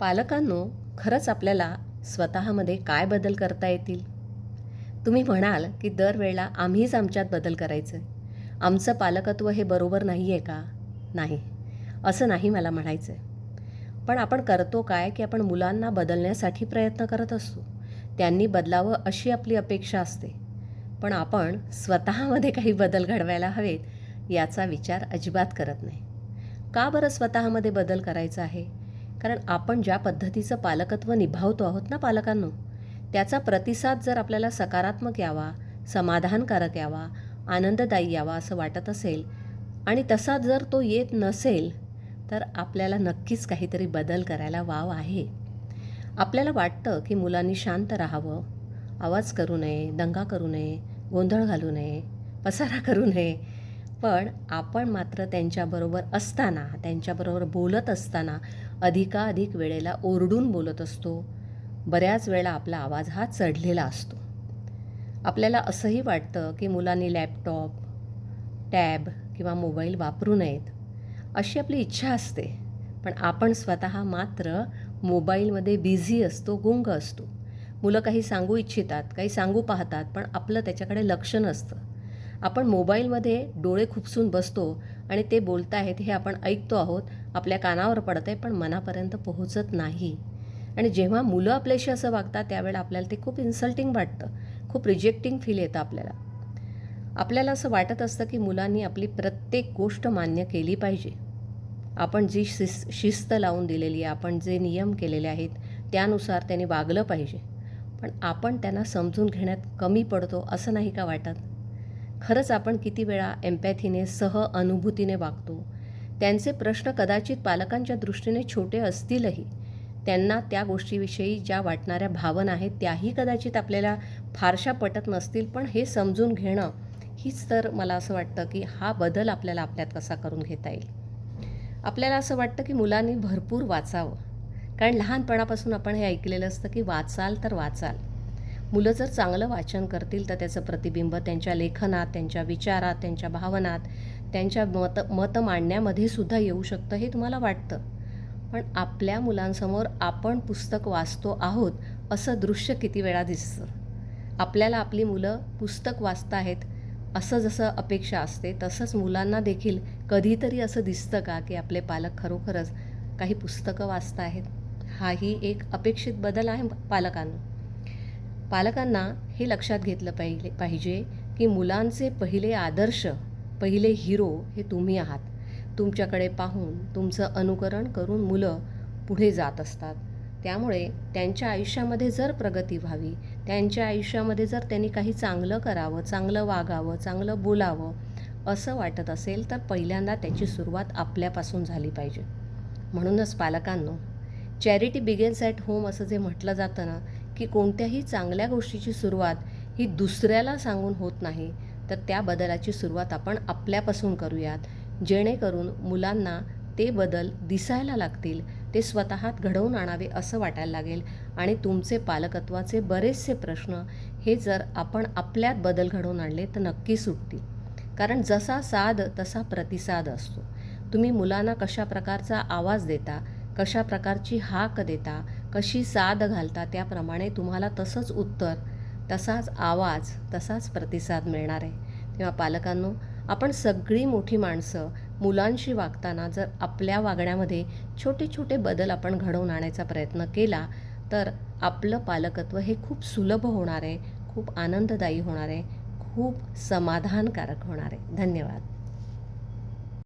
पालकांनो खरंच आपल्याला स्वतःमध्ये काय बदल करता येतील? तुम्ही म्हणाल की दरवेळेला आम्हीच आमच्यात बदल करायचं. आमचं पालकत्व हे बरोबर नाही आहे का? नाही. असं नाही मला म्हणायचं आहे पण आपण करतो काय की आपण मुलांना बदलण्यासाठी प्रयत्न करत असतो. त्यांनी बदलावं अशी आपली अपेक्षा असते. पण आपण स्वतःमध्ये काही बदल घडवायला हवेत याचा विचार अजिबात करत नाही. का बरं स्वतःमध्ये बदल करायचा आहे? कारण आपण ज्या पद्धतीचं पालकत्व निभावतो आहोत ना पालकांनो त्याचा प्रतिसाद जर आपल्याला सकारात्मक यावा समाधानकारक यावा आनंददायी यावा असं वाटत असेल आणि तसा जर तो येत नसेल तर आपल्याला नक्कीच काहीतरी बदल करायला वाव आहे. आपल्याला वाटतं की मुलांनी शांत राहावं आवाज करू नये दंगा करू नये गोंधळ घालू नये पसारा करू नये. पण आपण मात्र त्यांच्याबरोबर असताना त्यांच्याबरोबर बोलत असताना अधिकाधिक वेळेला ओरडून बोलत असतो. बऱ्याच वेळा आपला आवाज हा चढलेला असतो. आपल्याला असंही वाटतं की मुलांनी लॅपटॉप टॅब किंवा मोबाईल वापरू नयेत. अशी आपली इच्छा असते. पण आपण स्वतः मात्र मोबाईलमध्ये बिझी असतो गुंग असतो. मुलं काही सांगू इच्छितात काही सांगू पाहतात पण आपलं त्याच्याकडे लक्ष नसतं. आपण मोबाईलमध्ये डोळे खुपसून बसतो आणि ते बोलतायत हे आपण ऐकतो आहोत आपल्या कानावर पडतं आहे पण मनापर्यंत पोहोचत नाही. आणि जेव्हा मुलं आपल्याशी असं वागतात त्यावेळेला आपल्याला ते खूप इन्सल्टिंग वाटतं. खूप रिजेक्टिंग फील येतं आपल्याला. आपल्याला असं वाटत असतं की मुलांनी आपली प्रत्येक गोष्ट मान्य केली पाहिजे. आपण जी शिस शिस्त लावून दिलेली आहे आपण जे नियम केलेले आहेत त्यानुसार त्यांनी वागलं पाहिजे. पण आपण त्यांना समजून घेण्यात कमी पडतो असं नाही का वाटत? खरंच आपण किती वेळा एम्पॅथीने सह अनुभूतीने वागतो. त्यांचे प्रश्न कदाचित पालकांच्या दृष्टीने छोटे असतीलही. त्यांना त्या गोष्टीविषयी ज्या वाटणाऱ्या भावना आहेत त्याही कदाचित आपल्याला फारशा पटत नसतील पण हे समजून घेणं हीच तर मला असं वाटतं की हा बदल आपल्याला आपल्यात कसा करून घेता येईल. आपल्याला असं वाटतं की मुलांनी भरपूर वाचावं. कारण लहानपणापासून आपण हे ऐकलेलं असतं की वाचाल तर वाचाल. मुलं जर चांगलं वाचन करतील तर त्याचं प्रतिबिंब त्यांच्या लेखनात त्यांच्या विचारात त्यांच्या भावनात त्यांच्या मत मत मांडण्यामध्ये सुद्धा येऊ शकतं हे तुम्हाला वाटतं. पण आपल्या मुलांसमोर आपण पुस्तक वाचतो आहोत असं दृश्य किती वेळा दिसतं? आपल्याला आपली मुलं पुस्तक वाचत आहेत असं जसं अपेक्षा असते तसंच मुलांना देखील कधीतरी असं दिसतं का की आपले पालक खरोखरच काही पुस्तकं वाचत आहेत? हाही एक अपेक्षित बदल आहे पालकांना पालकांना हे लक्षात घेतलं पाहिले पाहिजे की मुलांचे पहिले आदर्श पहिले हिरो हे तुम्ही आहात. तुमच्याकडे पाहून तुमचं अनुकरण करून मुलं पुढे जात असतात. त्यामुळे त्यांच्या आयुष्यामध्ये जर प्रगती व्हावी त्यांच्या आयुष्यामध्ये जर त्यांनी काही चांगलं करावं चांगलं वागावं चांगलं बोलावं असं वाटत असेल तर पहिल्यांदा त्याची सुरुवात आपल्यापासून झाली पाहिजे. म्हणूनच पालकांनो चॅरिटी बिगेन्स ॲट होम असं जे म्हटलं जातं ना की कोणत्याही चांगल्या गोष्टीची सुरुवात ही दुसऱ्याला सांगून होत नाही तर त्या बदलाची सुरुवात आपण आपल्यापासून करूयात. जेणेकरून मुलांना ते बदल दिसायला लागतील ते स्वतःत घडवून आणावे असं वाटायला लागेल. आणि तुमचे पालकत्वाचे बरेचसे प्रश्न हे जर आपण आपल्यात बदल घडवून आणले तर नक्की सुटतील. कारण जसा साध तसा प्रतिसाद असतो. तुम्ही मुलांना कशा प्रकारचा आवाज देता कशा प्रकारची हाक देता कशी साद घालता त्याप्रमाणे तुम्हाला तसंच उत्तर तसाच आवाज तसाच प्रतिसाद मिळणार आहे. तेव्हा पालकांनो आपण सगळी मोठी माणसं मुलांशी वागताना जर आपल्या वागण्यामध्ये छोटे छोटे बदल आपण घडवून आणायचा प्रयत्न केला तर आपलं पालकत्व हे खूप सुलभ होणार आहे खूप आनंददायी होणार आहे खूप समाधानकारक होणार आहे. धन्यवाद.